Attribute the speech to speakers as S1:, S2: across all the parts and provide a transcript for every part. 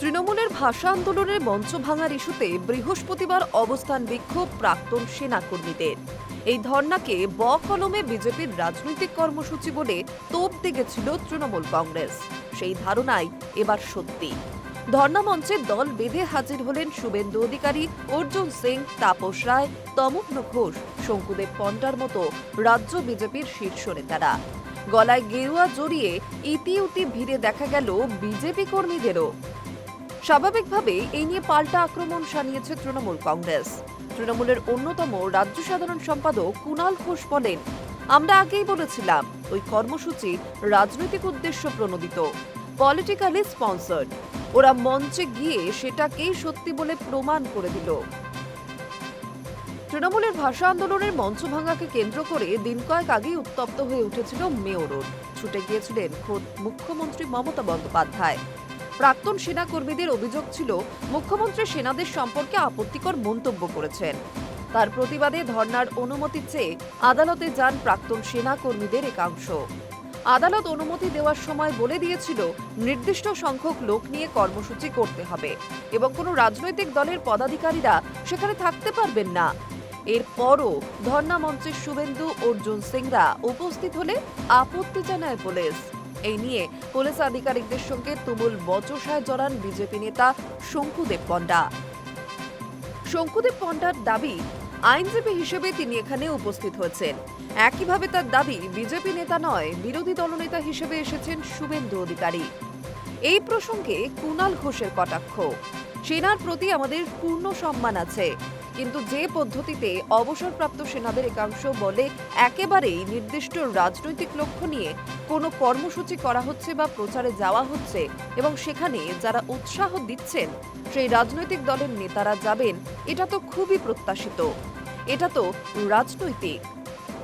S1: তৃণমূলের ভাষা আন্দোলনের মঞ্চ ভাঙার ইস্যুতে বৃহস্পতিবার অবস্থান বিক্ষোভ প্রাক্তন সেনাকর্মীদের। এই ধর্নাকে ব কলমে বিজেপির রাজনৈতিক কর্মসূচি বলে তোপ দিয়েছিল তৃণমূল কংগ্রেস। সেই ধারণাই এবার সত্যি। ধর্না মঞ্চে দল বেঁধে হাজির হলেন শুভেন্দু অধিকারী, অর্জুন সিং, তাপস রায়, তমগ্ন ঘোষ, শঙ্কুদেব পন্ডার মতো রাজ্য বিজেপির শীর্ষ নেতারা। গলায় গেরুয়া জড়িয়ে ইতিউতি ভিড়ে দেখা গেল বিজেপি কর্মীদেরও। স্বাভাবিকভাবে এই নিয়ে পাল্টা আক্রমণ সানিয়েছে তৃণমূল কংগ্রেস। তৃণমূলের অন্যতম রাজ্য সাধারণ সম্পাদক কুণাল ঘোষ বলেন, আমরা আগেই বলেছিলাম, ওই কর্মসূচি রাজনৈতিক উদ্দেশ্য প্রণোদিত পলিটিক্যালি স্পন্সর্ড ওরা মঞ্চে গিয়ে সেটাকেই সত্যি বলে প্রমাণ করে দিল। তৃণমূলের ভাষা আন্দোলনের মঞ্চ ভাঙাকে কেন্দ্র করে দিন কয়েক আগেই উত্তপ্ত হয়ে উঠেছিল মেয়রোড ছুটে গিয়েছিলেন খোদ মুখ্যমন্ত্রী মমতা বন্দ্যোপাধ্যায়। প্রাক্তন সেনাকর্মীদের অভিযোগ ছিল, মুখ্যমন্ত্রী সেনাদের সম্পর্কে আপত্তিকর মন্তব্য করেছেন। তার প্রতিবাদে ধর্নার অনুমতি চেয়ে আদালতে যান প্রাক্তন সেনাকর্মীদের একাংশ। আদালত অনুমতি দেওয়ার সময় বলে দিয়েছিল, নির্দিষ্ট সংখ্যক লোক নিয়ে কর্মসূচি করতে হবে এবং কোনো রাজনৈতিক দলের পদাধিকারীরা সেখানে থাকতে পারবেন না। এরপরও ধর্না মঞ্চের শুভেন্দু অর্জুন সিংরা উপস্থিত হলে আপত্তি জানায় পুলিশ। এই নিয়ে পুলিশ আধিকারিকদের সঙ্গে তুমুল বচসায় জড়ান বিজেপি নেতা শঙ্কুদেব পণ্ডা। শঙ্কুদেব পণ্ডার দাবি, আইনজীবী হিসেবে তিনি এখানে উপস্থিত হয়েছেন। একইভাবে তার দাবি, বিজেপি নেতা নয়, বিরোধী দলনেতা হিসেবে এসেছেন শুভেন্দু অধিকারী। এই প্রসঙ্গে কুণাল ঘোষের কটাক্ষ। সেনার প্রতি আমাদের পূর্ণ সম্মান আছে। কিন্তু যে পদ্ধতিতে অবসরপ্রাপ্ত সেনাদের একাংশ বলে একেবারেই নির্দিষ্ট রাজনৈতিক লক্ষ্য নিয়ে কোনো কর্মসূচি করা হচ্ছে বা প্রচারে যাওয়া হচ্ছে এবং সেখানে যারা উৎসাহ দিচ্ছেন, সেই রাজনৈতিক দলের নেতারা যাবেন, এটা তো খুবই প্রত্যাশিত। এটা তো রাজনৈতিক।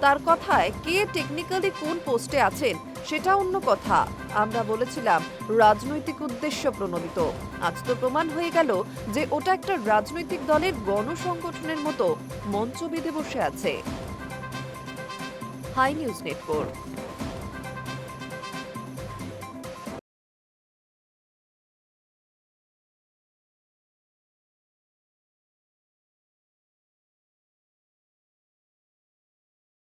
S1: তার কথায় কে টেকনিক্যালি কোন পোস্টে আছেন সেটা অন্য কথা। আমরা বলেছিলাম, রাজনৈতিক উদ্দেশ্য প্রণোদিত। আজ তো প্রমাণ হয়ে গেল যে ওটা একটা রাজনৈতিক দলের গণসংগঠনের মতো মঞ্চ বেঁধে বসে আছে। Hi news network.